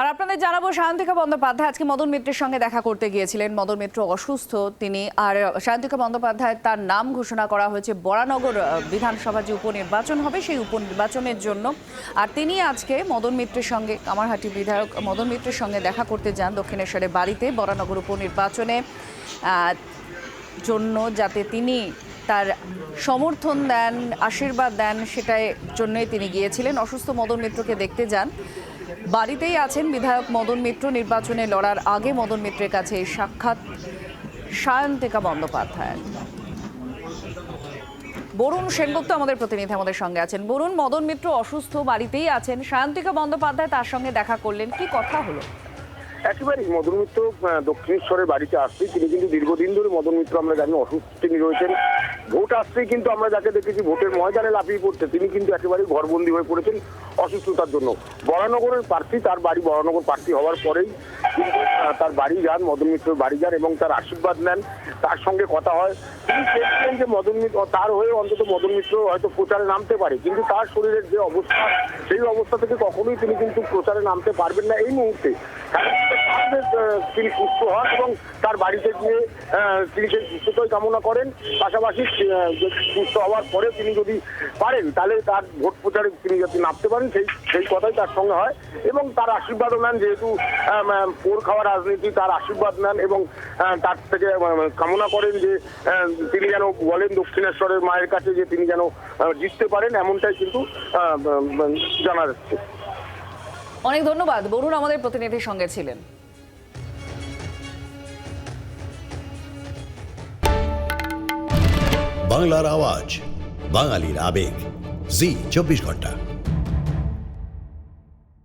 আর আপনাদের জানাব, সায়ন্তিকা বন্দ্যোপাধ্যায় আজকে মদন মিত্রের সঙ্গে দেখা করতে গিয়েছিলেন। মদন মিত্র অসুস্থ, তিনি আর সায়ন্তিকা বন্দ্যোপাধ্যায় তার নাম ঘোষণা করা হয়েছে। বরানগর বিধানসভা যে উপনির্বাচন হবে, সেই উপনির্বাচনের জন্য। আর তিনি আজকে মদন মিত্রের সঙ্গে, কামারহাটি বিধায়ক মদন মিত্রের সঙ্গে দেখা করতে যান দক্ষিণেশ্বরের বাড়িতে বরানগর উপনির্বাচনে। জন্য যাতে তিনি তার সমর্থন দেন, আশীর্বাদ দেন সেটাই জন্যই তিনি গিয়েছিলেন। অসুস্থ মদন মিত্রকে দেখতে যান। বাড়িতেই আছেন বিধায়ক মদন মিত্র। নির্বাচনে লড়ার আগে মদন মিত্রের কাছে সাক্ষাৎ সায়ন্তিকা বন্দ্যোপাধ্যায়। বরুণ সেনগুপ্ত আমাদের প্রতিনিধি আমাদের সঙ্গে আছেন। বরুণ, মদন মিত্র অসুস্থ, বাড়িতেই আছেন। সায়ন্তিকা বন্দ্যোপাধ্যায় তার সঙ্গে দেখা করলেন। কি কথা হলো? একেবারেই। মদন মিত্র দক্ষিণেশ্বরের বাড়িতে আসছে তিনি কিন্তু দীর্ঘদিন ধরে মদন মিত্র আমরা জানি অসুস্থ তিনি রয়েছেন। ভোট আসছেই কিন্তু আমরা যাকে দেখেছি ভোটের ময়দানে লাফিয়ে পড়তে, তিনি কিন্তু একেবারেই ঘরবন্দি হয়ে পড়েছেন অসুস্থতার জন্য। বরানগরের প্রার্থী, তার বাড়ি বরানগর প্রার্থী হওয়ার পরেই কিন্তু তার বাড়ি যান, মদন মিত্রের বাড়ি যান এবং তার আশীর্বাদ নেন। তার সঙ্গে কথা হয়। তিনি চেয়েছিলেন যে মদন মিত্র তার হয়ে অন্তত মদন মিত্র হয়তো প্রচারে নামতে পারে। কিন্তু তার শরীরের যে অবস্থা, সেই অবস্থা থেকে কখনোই তিনি কিন্তু প্রচারে নামতে পারবেন না। এই মুহূর্তে তিনি সুস্থ হন এবং তার বাড়িতে গিয়ে তিনি সেই সুস্থতাই কামনা করেন। পাশাপাশি যে সুস্থ হওয়ার পরে তিনি যদি পারেন, তাহলে তার ভোট প্রচারে তিনি যাতে নামতে পারেন, সেই সেই কথাই তার সঙ্গে হয়। এবং তার আশীর্বাদও নেন, যেহেতু পোর খাওয়া রাজনীতি তার আশীর্বাদ নেন এবং তার থেকে কামনা করেন যে তিনি যেন বলেন দক্ষিণেশ্বরের মায়ের কাছে যে তিনি যেন জিততে পারেন, এমনটাই কিন্তু জানা যাচ্ছে। অনেক ধন্যবাদ। বরুণ আমাদের প্রতিনিধির সঙ্গে ছিলেন। বাংলার আওয়াজ বাঙালির আবেগ। জি চব্বিশ ঘণ্টা।